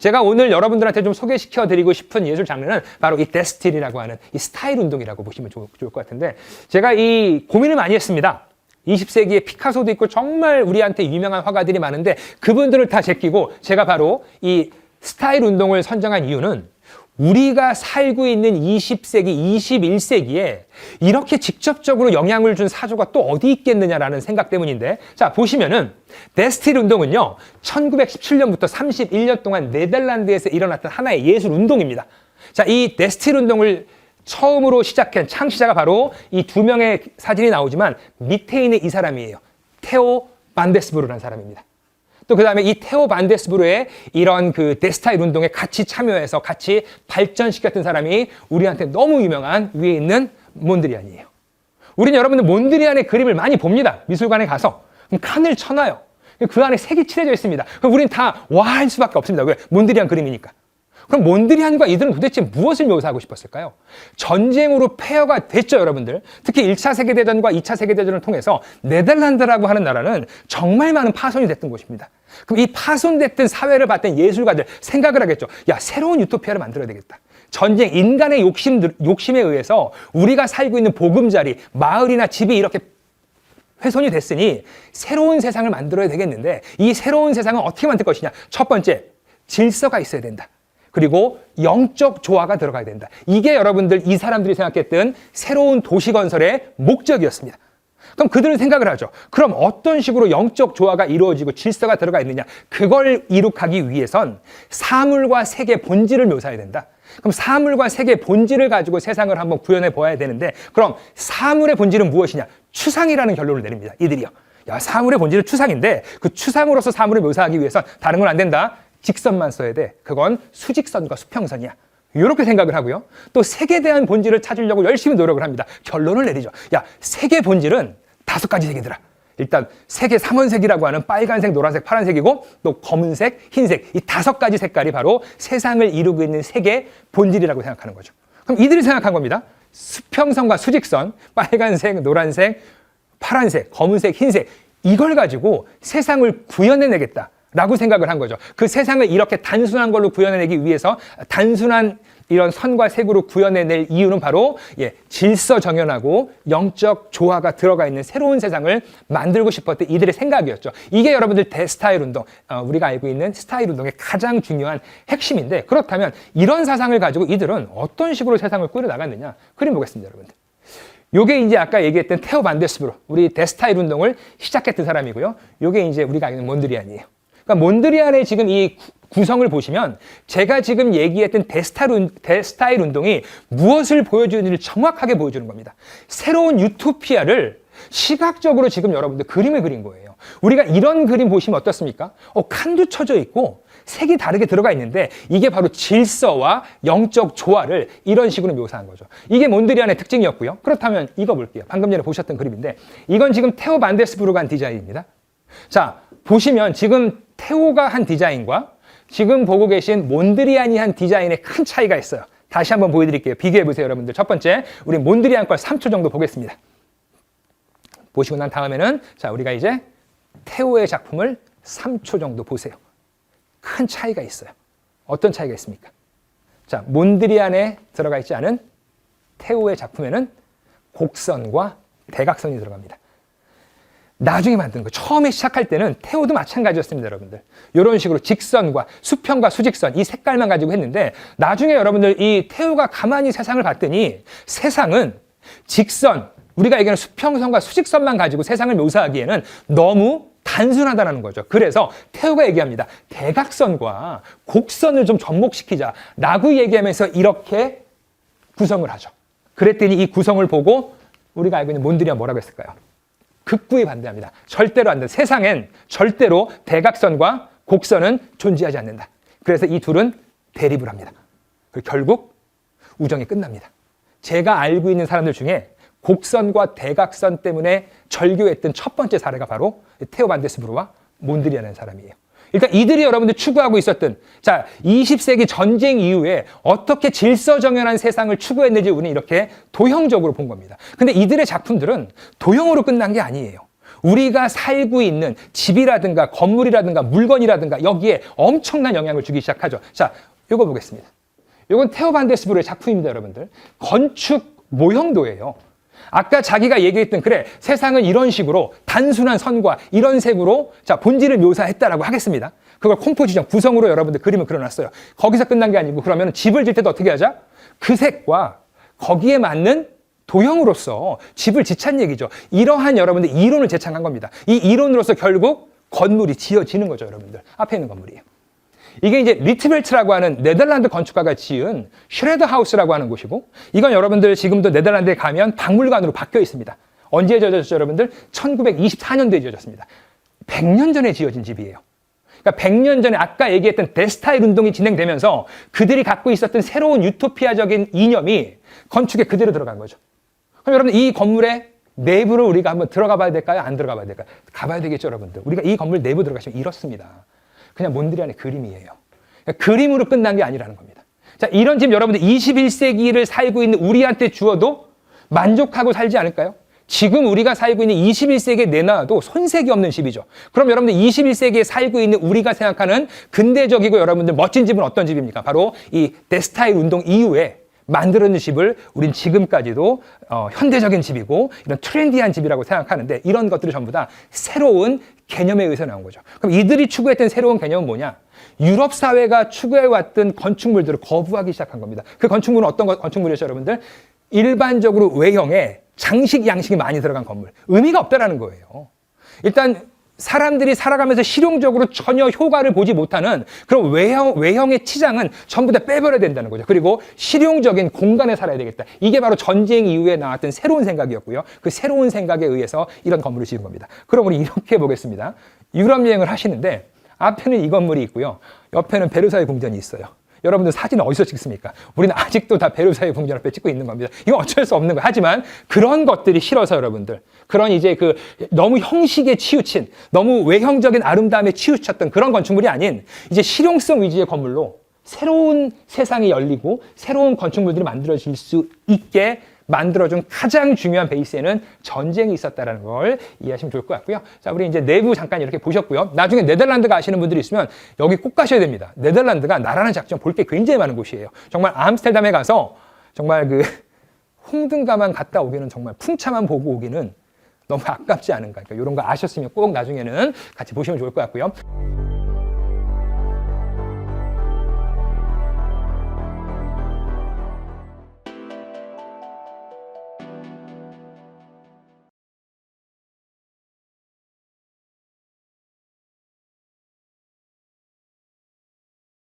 제가 오늘 여러분들한테 좀 소개시켜 드리고 싶은 예술 장르는 바로 이 데스틸이라고 하는 이 스타일 운동이라고 보시면 좋, 좋을 것 같은데 제가 이 고민을 많이 했습니다. 20세기에 피카소도 있고 정말 우리한테 유명한 화가들이 많은데 그분들을 다 제끼고 제가 바로 이 스타일 운동을 선정한 이유는 우리가 살고 있는 20세기, 21세기에 이렇게 직접적으로 영향을 준 사조가 또 어디 있겠느냐라는 생각 때문인데 자 보시면은 데스틸 운동은요 1917년부터 31년 동안 네덜란드에서 일어났던 하나의 예술 운동입니다. 자이 데스틸 운동을 처음으로 시작한 창시자가 바로 이 두 명의 사진이 나오지만 밑에 있는 이 사람이에요. 테오 반데스부르라는 사람입니다. 또 그 다음에 이 테오 반데스부르의 이런 그 데스타일 운동에 같이 참여해서 같이 발전시켰던 사람이 우리한테 너무 유명한 위에 있는 몬드리안이에요. 우리는 여러분들 몬드리안의 그림을 많이 봅니다. 미술관에 가서. 그럼 칸을 쳐놔요. 그 안에 색이 칠해져 있습니다. 그럼 우리는 다와 할 수밖에 없습니다. 왜? 몬드리안 그림이니까. 그럼 몬드리안과 이들은 도대체 무엇을 묘사하고 싶었을까요? 전쟁으로 폐허가 됐죠, 여러분들. 특히 1차 세계대전과 2차 세계대전을 통해서 네덜란드라고 하는 나라는 정말 많은 파손이 됐던 곳입니다. 그럼 이 파손됐던 사회를 봤던 예술가들 생각을 하겠죠. 야, 새로운 유토피아를 만들어야 되겠다. 전쟁, 인간의 욕심, 욕심에 의해서 우리가 살고 있는 보금자리, 마을이나 집이 이렇게 훼손이 됐으니 새로운 세상을 만들어야 되겠는데 이 새로운 세상은 어떻게 만들 것이냐? 첫 번째, 질서가 있어야 된다. 그리고 영적 조화가 들어가야 된다. 이게 여러분들 이 사람들이 생각했던 새로운 도시 건설의 목적이었습니다. 그럼 그들은 생각을 하죠. 그럼 어떤 식으로 영적 조화가 이루어지고 질서가 들어가 있느냐? 그걸 이룩하기 위해선 사물과 색의 본질을 묘사해야 된다. 그럼 사물과 색의 본질을 가지고 세상을 한번 구현해 보아야 되는데 그럼 사물의 본질은 무엇이냐? 추상이라는 결론을 내립니다. 이들이요. 야, 사물의 본질은 추상인데 그 추상으로서 사물을 묘사하기 위해선 다른 건 안 된다. 직선만 써야 돼. 그건 수직선과 수평선이야. 이렇게 생각을 하고요. 또 색에 대한 본질을 찾으려고 열심히 노력을 합니다. 결론을 내리죠. 야, 색의 본질은 다섯 가지 색이더라. 일단 색의 삼원색이라고 하는 빨간색, 노란색, 파란색이고 또 검은색, 흰색 이 다섯 가지 색깔이 바로 세상을 이루고 있는 색의 본질이라고 생각하는 거죠. 그럼 이들이 생각한 겁니다. 수평선과 수직선, 빨간색, 노란색, 파란색, 검은색, 흰색 이걸 가지고 세상을 구현해내겠다. 라고 생각을 한 거죠. 그 세상을 이렇게 단순한 걸로 구현해내기 위해서 단순한 이런 선과 색으로 구현해낼 이유는 바로 예, 질서 정연하고 영적 조화가 들어가 있는 새로운 세상을 만들고 싶었던 이들의 생각이었죠. 이게 여러분들 대스타일 운동, 어, 우리가 알고 있는 스타일 운동의 가장 중요한 핵심인데 그렇다면 이런 사상을 가지고 이들은 어떤 식으로 세상을 꾸려 나갔느냐? 그림 보겠습니다, 여러분들. 요게 이제 아까 얘기했던 테오 반데스브로 우리 데스타일 운동을 시작했던 사람이고요. 요게 이제 우리가 있는 몬드리안이에요. 그러니까 몬드리안의 지금 이 구성을 보시면 제가 지금 얘기했던 데스타일, 데스타일 운동이 무엇을 보여주는지를 정확하게 보여주는 겁니다. 새로운 유토피아를 시각적으로 지금 여러분들 그림을 그린 거예요. 우리가 이런 그림 보시면 어떻습니까? 어, 칸도 쳐져 있고 색이 다르게 들어가 있는데 이게 바로 질서와 영적 조화를 이런 식으로 묘사한 거죠. 이게 몬드리안의 특징이었고요. 그렇다면 이거 볼게요. 방금 전에 보셨던 그림인데 이건 지금 테오 반데스부르가 한 디자인입니다. 자, 보시면 지금 테오가 한 디자인과 지금 보고 계신 몬드리안이 한 디자인에 큰 차이가 있어요. 다시 한번 보여드릴게요. 비교해 보세요, 여러분들. 첫 번째, 우리 몬드리안 걸 3초 정도 보겠습니다. 보시고 난 다음에는 자 우리가 이제 테오의 작품을 3초 정도 보세요. 큰 차이가 있어요. 어떤 차이가 있습니까? 자 몬드리안에 들어가 있지 않은 테오의 작품에는 곡선과 대각선이 들어갑니다. 나중에 만든 거. 처음에 시작할 때는 태호도 마찬가지였습니다, 여러분들. 이런 식으로 직선과 수평과 수직선 이 색깔만 가지고 했는데 나중에 여러분들 이 태호가 가만히 세상을 봤더니 세상은 직선, 우리가 얘기하는 수평선과 수직선만 가지고 세상을 묘사하기에는 너무 단순하다는 거죠. 그래서 태호가 얘기합니다. 대각선과 곡선을 좀 접목시키자 라고 얘기하면서 이렇게 구성을 하죠. 그랬더니 이 구성을 보고 우리가 알고 있는 몬드리안 뭐라고 했을까요? 극구히 반대합니다. 절대로 안 돼. 세상엔 절대로 대각선과 곡선은 존재하지 않는다. 그래서 이 둘은 대립을 합니다. 그리고 결국 우정이 끝납니다. 제가 알고 있는 사람들 중에 곡선과 대각선 때문에 절교했던 첫 번째 사례가 바로 테오 반데스브루와 몬드리안이라는 사람이에요. 일단 이들이 여러분들 추구하고 있었던 자 20세기 전쟁 이후에 어떻게 질서정연한 세상을 추구했는지 우리는 이렇게 도형적으로 본 겁니다. 근데 이들의 작품들은 도형으로 끝난 게 아니에요. 우리가 살고 있는 집이라든가 건물이라든가 물건이라든가 여기에 엄청난 영향을 주기 시작하죠. 자, 이거 보겠습니다. 이건 테오 반데스부르의 작품입니다, 여러분들. 건축 모형도예요. 아까 자기가 얘기했던 그래 세상은 이런 식으로 단순한 선과 이런 색으로 자 본질을 묘사했다라고 하겠습니다. 그걸 콤포지션 구성으로 여러분들 그림을 그려놨어요. 거기서 끝난 게 아니고 그러면 집을 질 때도 어떻게 하자? 그 색과 거기에 맞는 도형으로서 집을 짓찬 얘기죠. 이러한 여러분들 이론을 제창한 겁니다. 이 이론으로서 결국 건물이 지어지는 거죠, 여러분들. 앞에 있는 건물이에요. 이게 이제 리트벨트라고 하는 네덜란드 건축가가 지은 슈레더 하우스라고 하는 곳이고 이건 여러분들 지금도 네덜란드에 가면 박물관으로 바뀌어 있습니다. 언제 지어졌죠, 여러분들? 1924년도에 지어졌습니다. 100년 전에 지어진 집이에요. 그러니까 100년 전에 아까 얘기했던 데스타일 운동이 진행되면서 그들이 갖고 있었던 새로운 유토피아적인 이념이 건축에 그대로 들어간 거죠. 그럼 여러분 이 건물의 내부를 우리가 한번 들어가 봐야 될까요? 안 들어가 봐야 될까요? 가봐야 되겠죠, 여러분들. 우리가 이 건물 내부 들어가시면 이렇습니다. 그냥 몬드리안의 그림이에요. 그러니까 그림으로 끝난 게 아니라는 겁니다. 자, 이런 집 여러분들 21세기를 살고 있는 우리한테 주어도 만족하고 살지 않을까요? 지금 우리가 살고 있는 21세기에 내놔도 손색이 없는 집이죠. 그럼 여러분들 21세기에 살고 있는 우리가 생각하는 근대적이고 여러분들 멋진 집은 어떤 집입니까? 바로 이 데스타일 운동 이후에 만들어진 집을 우린 지금까지도 어, 현대적인 집이고 이런 트렌디한 집이라고 생각하는데 이런 것들이 전부 다 새로운 개념에 의해서 나온 거죠. 그럼 이들이 추구했던 새로운 개념은 뭐냐? 유럽 사회가 추구해왔던 건축물들을 거부하기 시작한 겁니다. 그 건축물은 어떤 거- 건축물이었죠, 여러분들? 일반적으로 외형에 장식 양식이 많이 들어간 건물. 의미가 없다라는 거예요. 일단 사람들이 살아가면서 실용적으로 전혀 효과를 보지 못하는 그런 외형, 외형의 치장은 전부 다 빼버려야 된다는 거죠. 그리고 실용적인 공간에 살아야 되겠다. 이게 바로 전쟁 이후에 나왔던 새로운 생각이었고요. 그 새로운 생각에 의해서 이런 건물을 지은 겁니다. 그럼 우리 이렇게 보겠습니다. 유럽 여행을 하시는데 앞에는 이 건물이 있고요. 옆에는 베르사유 궁전이 있어요. 여러분들 사진 어디서 찍습니까? 우리는 아직도 다 베르사유 궁전 앞에 찍고 있는 겁니다. 이건 어쩔 수 없는 거예요. 하지만 그런 것들이 싫어서 여러분들. 그런 이제 그 너무 형식에 치우친, 너무 외형적인 아름다움에 치우쳤던 그런 건축물이 아닌 이제 실용성 위주의 건물로 새로운 세상이 열리고 새로운 건축물들이 만들어질 수 있게 만들어준 가장 중요한 베이스에는 전쟁이 있었다는 걸 이해하시면 좋을 것 같고요. 자, 우리 이제 내부 잠깐 이렇게 보셨고요. 나중에 네덜란드 가시는 분들이 있으면 여기 꼭 가셔야 됩니다. 네덜란드가 나라는 작전 볼 게 굉장히 많은 곳이에요. 정말 암스테르담에 가서 정말 그 홍등가만 갔다 오기는 정말 풍차만 보고 오기는 너무 아깝지 않은가. 그러니까 이런 거 아셨으면 꼭 나중에는 같이 보시면 좋을 것 같고요.